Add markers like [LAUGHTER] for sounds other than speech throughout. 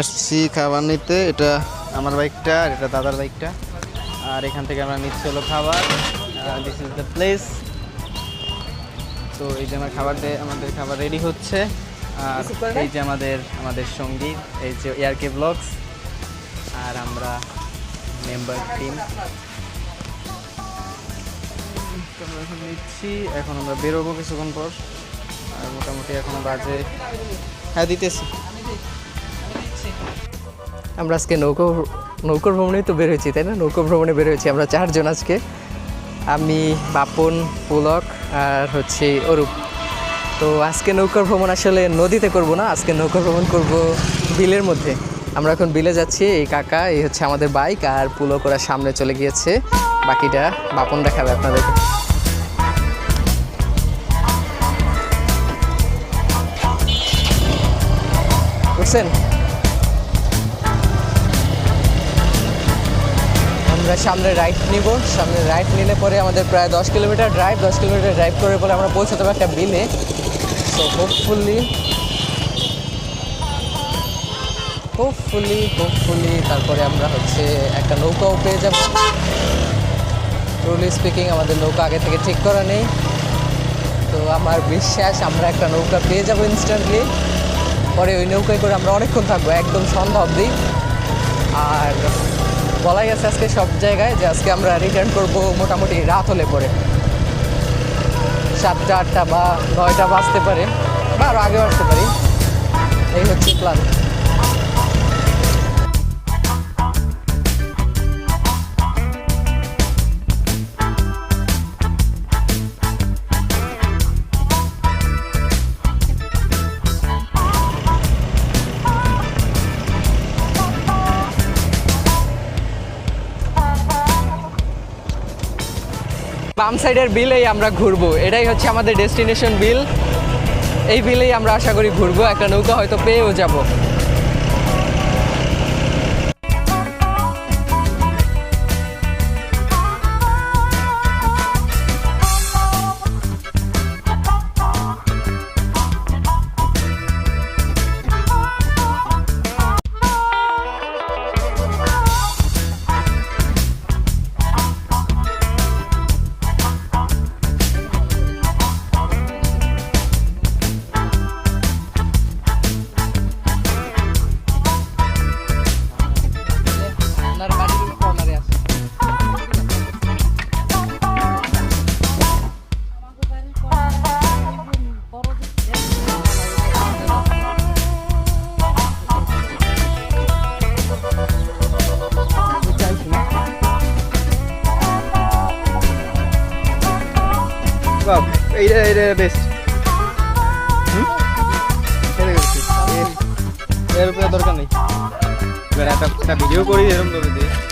এসছি খাবার নিতে। এটা আমার বাইকটা আর এটা দাদার বাইকটা। আর এখান থেকে আমরা নিচ্ছি হলো খাবার। দিস ইজ দ্য প্লেস তো এই যে আমার খাবার আমাদের খাবার রেডি হচ্ছে। আর এই যে আমাদের আমাদের সঙ্গী এই যে এয়ারকে ব্লগস আর আমরা মেম্বার টিম আমরা এখন নিচ্ছি। এখন আমরা বেরোবো কিছুক্ষণ পর। আর মোটামুটি এখন বাজে হ্যাঁ দিতেছি। আমরা আজকে নৌকো নৌকো ভ্রমণে তো বের হয়েছি, তাই না? নৌকো ভ্রমণে বের হয়েছি আমরা চারজন আজকে। আমি, বাপন, পুলক আর হচ্ছে অরূপ। তো আজকে নৌকো ভ্রমণ আসলে নদীতে করব না, আজকে নৌকো ভ্রমণ করব বিলের মধ্যে। আমরা এখন বিলে যাচ্ছি, এই কাকা, এই হচ্ছে আমাদের বাইক আর পুলক ওরা সামনে চলে গিয়েছে। বাকিটা বাপন দেখাবে আপনাদেরকে। বুঝছেন আমরা সামনে রাইট নিব। সামনে রাইট নিলে পরে আমাদের প্রায় দশ কিলোমিটার ড্রাইভ দশ কিলোমিটার ড্রাইভ করে পরে আমরা পৌঁছাতে পারব একটা বিলে। সো হোপফুলি হোপফুলি হোপফুলি তারপরে আমরা হচ্ছে একটা নৌকাও পেয়ে যাব। ট্রুলি স্পিকিং আমাদের নৌকা আগে থেকে ঠিক করা নেই। তো আমার বিশ্বাস, আমরা একটা নৌকা পেয়ে যাব ইনস্ট্যান্টলি পরে ওই নৌকায় করে আমরা অনেকক্ষণ থাকব, একদম সন্ধ্যা অবধি। আর বলাই আছে আজকে সব জায়গায় যে আজকে আমরা রিটার্ন করব মোটামুটি রাত হলে পরে। সাতটা, আটটা বা নয়টা বাজতে পারে, বা আরও আগেও আসতে পারি। এই হচ্ছে প্ল্যান বাম সাইডের বিলেই আমরা ঘুরবো। এটাই হচ্ছে আমাদের ডেস্টিনেশন বিল। এই বিলেই আমরা আশা করি ঘুরবো। একটা নৌকা হয়তো পেয়েও যাব। বেস্ট এর উপরে দরকার নেই। এবার একটা ভিডিও করি এরকম ধরে দিয়ে।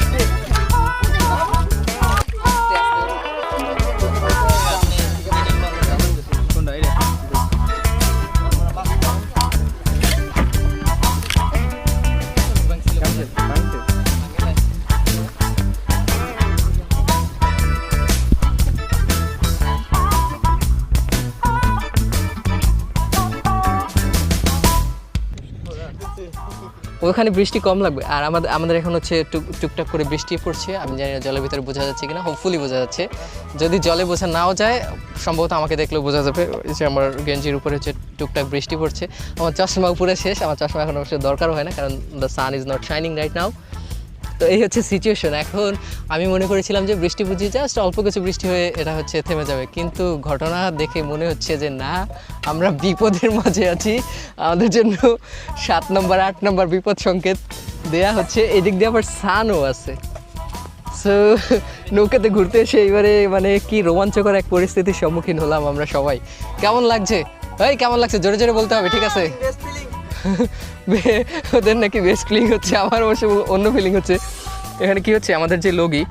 ওখানে বৃষ্টি কম লাগবে। আর আমাদের আমাদের এখন হচ্ছে টুক, টুকটাক করে বৃষ্টি পড়ছে। আমি জানি না জলের ভিতরে বোঝা যাচ্ছে কিনা হোপফুলি বোঝা যাচ্ছে। যদি জলে বোঝা নাও যায়, সম্ভবত আমাকে দেখলেও বোঝা যাবে যে আমার গেঞ্জির উপরে হচ্ছে টুকটাক বৃষ্টি পড়ছে। আমার চশমা উপরে শেষ, আমার চশমা এখন অবশ্যই দরকার হয় না, কারণ the sun is not shining right now তো এই হচ্ছে সিচুয়েশন এখন আমি মনে করেছিলাম যে বৃষ্টি বুঝি জাস্ট অল্প কিছু বৃষ্টি হয়ে এটা হচ্ছে থেমে যাবে। কিন্তু ঘটনা দেখে মনে হচ্ছে যে না আমরা বিপদের মাঝে আছি। আমাদের জন্য সাত নম্বর আট নম্বর বিপদ সংকেত দেয়া হচ্ছে। এদিক দিয়ে আবার সানও আছে। সো নৌকাতে ঘুরতে এসে এবারে মানে কি রোমাঞ্চকর এক পরিস্থিতির সম্মুখীন হলাম আমরা সবাই। কেমন লাগছে? এই কেমন লাগছে? জোরে জোরে বলতে হবে ঠিক আছে? [LAUGHS] [LAUGHS] ওদের নাকি বেস্ট ফিলিং হচ্ছে, আমার অবশ্য অন্য ফিলিং হচ্ছে। এখানে কি হচ্ছে, আমাদের যে লগি,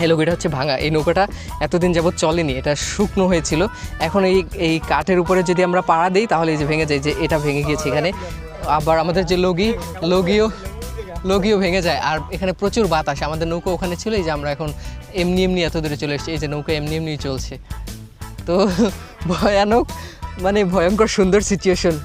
এই লগিটা হচ্ছে ভাঙা। এই নৌকাটা এতদিন যাবত চলেনি, এটা শুকনো হয়েছিল। এখন এই এই কাঠের উপরে যদি আমরা পাড়া দিই, তাহলে এই যে ভেঙে যায়, যে এটা ভেঙে গিয়েছে এখানে। আবার আমাদের যে লগি, লগিও লগিও ভেঙে যায়। আর এখানে প্রচুর বাতাস, আমাদের নৌকা ওখানে ছিল এই যে আমরা এখন এমনি এমনি এত দূরে চলে এসেছি, এই যে নৌকা এমনি এমনি চলছে। তো, ভয়ানক মানে ভয়ঙ্কর সুন্দর সিচুয়েশন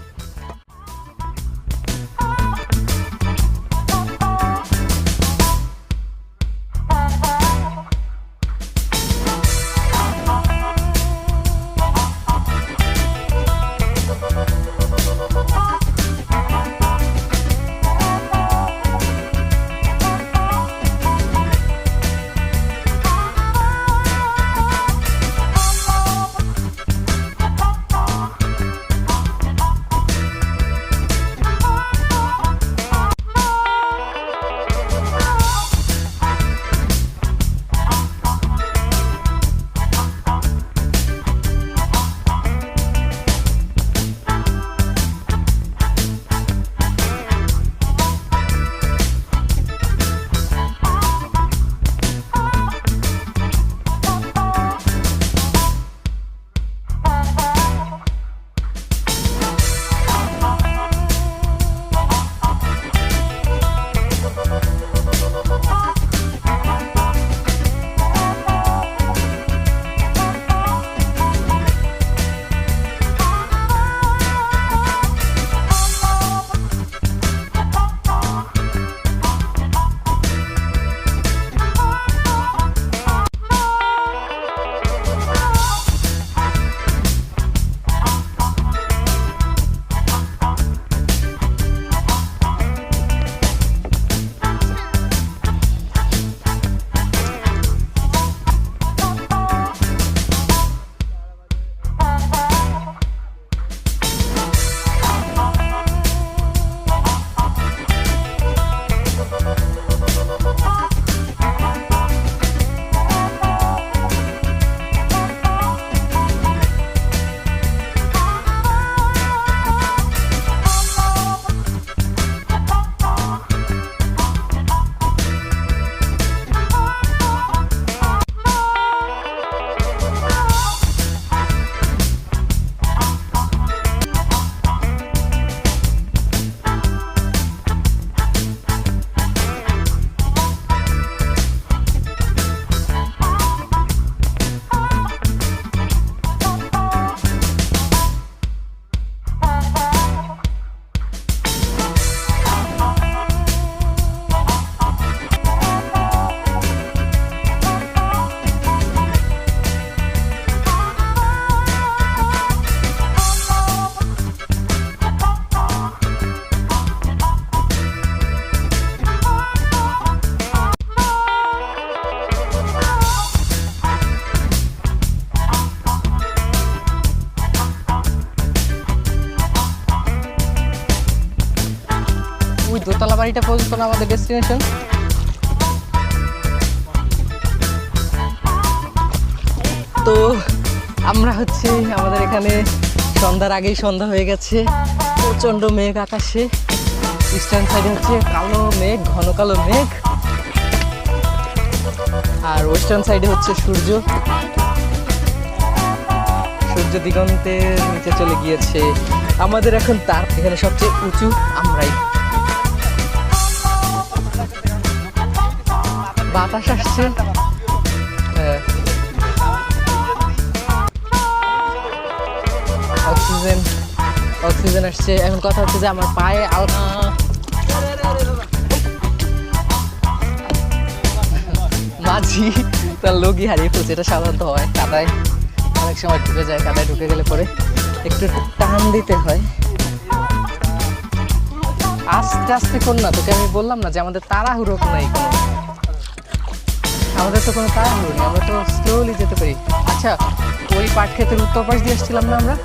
বাড়িটা পর্যন্ত না আমাদের ডেস্টিনেশন তো আমরা হচ্ছে আমাদের এখানে সন্ধ্যার আগেই সন্ধ্যা হয়ে গেছে। প্রচণ্ড মেঘ আকাশে। ইস্টার্ন সাইডে হচ্ছে কালো মেঘ, ঘন কালো মেঘ। আর ওয়েস্টার্ন সাইডে হচ্ছে সূর্য। সূর্য দিগন্তের নিচে চলে গিয়েছে। আমাদের এখন তার এখানে সবচেয়ে উঁচু আমরাই। বাতাস আসছে। হ্যাঁ। অক্সিজেন অক্সিজেন আসছে। এখন কথা হচ্ছে যে আমার পায়ে মাঝি তার লগি হারিয়ে ফেলছে, এটা সাধারণত হয়। কাদায়, অনেক সময় ঢুকে যায়, কাদায় ঢুকে গেলে পরে একটু টান দিতে হয়। আস্তে আস্তে কর না, তোকে আমি বললাম না যে আমাদের তাড়াহুড়ো নাই আমাদের তো কোনো তাড়াহুড়ো নেই, আমরা তো স্লোলি যেতে পারি। আচ্ছা ওই পাট ক্ষেতের উত্তর পাশ দিয়ে এসেছিলাম না আমরা?